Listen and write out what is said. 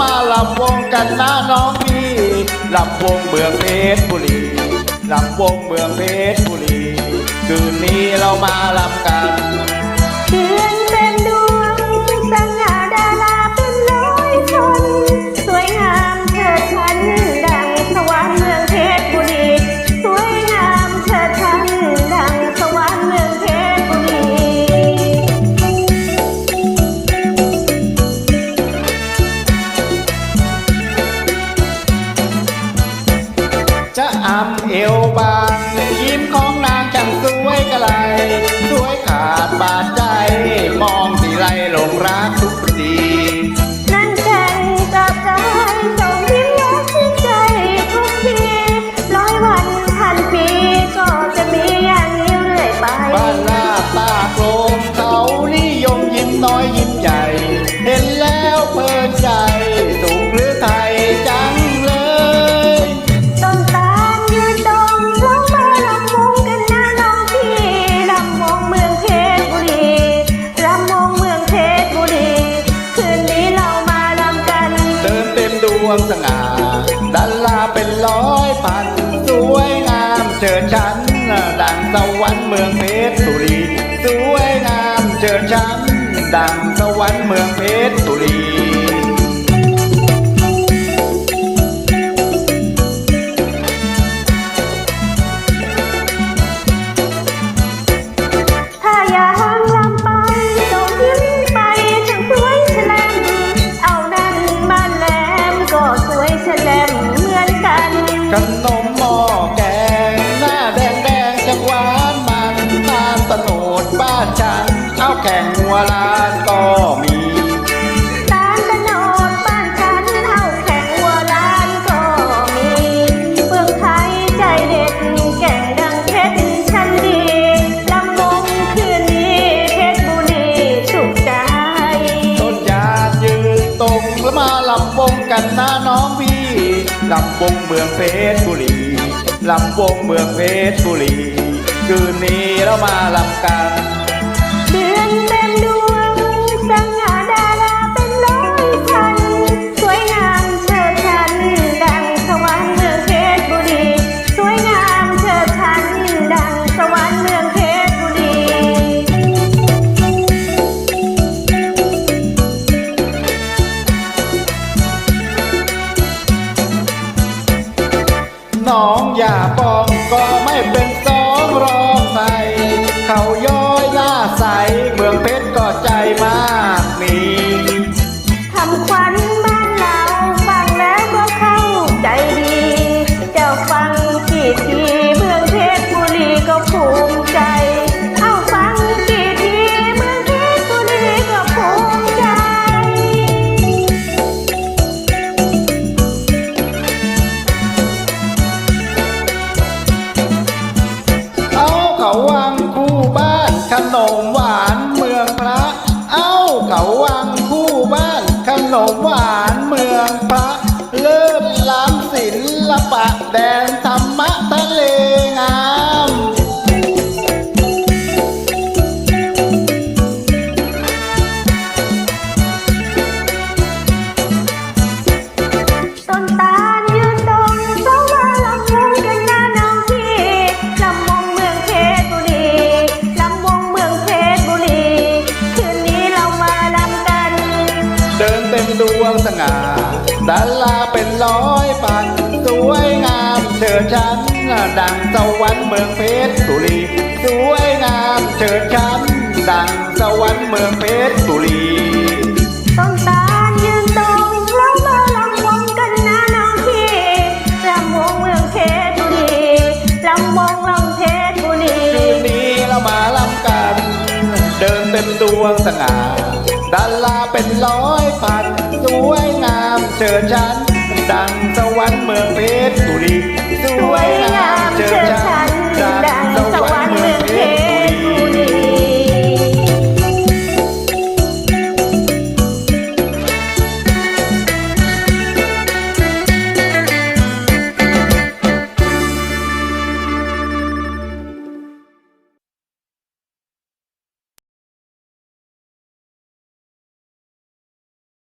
มาลำวงกันนะน้องพี่ลำวงเมืองเพชรบุรีลำวงเมืองเพชรบุรี คืนนี้เรามาลำกันามเอวบางยิ้มของนางจังสวยกะไรสวยขาดบาดใจ เชิดชันดังสวรรค์เมืองเพ วงเมืองเพชรบุรีลำวงเมืองเพชรบุรี คืนนี้เรามาลำกัน องอย่าปองก็ไม่เป็นสองรองใครเขาย้อยล่าใสเมืองเพชรก็ใจมากมีทำขวัญ นขนมหวานเมืองพระเลิศล้ำศิลปะแดนธรรม วงสง่าดาราเป็นร้อยพัน สวยงามเชิดชันดังสวรรค์เมืองเพชรบุรี สวยงามเชิดชันดังสวรรค์เมืองเพชรบุรีต้นตาลยืนตรงเรามาลำวงกันนะน้องพี่ลำวงเมืองเพชรบุรีลำวงลำเพชรบุรีคืนนี้เรามาลำกัน เดินเต็มดวงสง่าดาราเป็นร้อยพันสวยงาม เจอฉัน ดังสวรรค์เมืองเพชรบุรีสวยงาม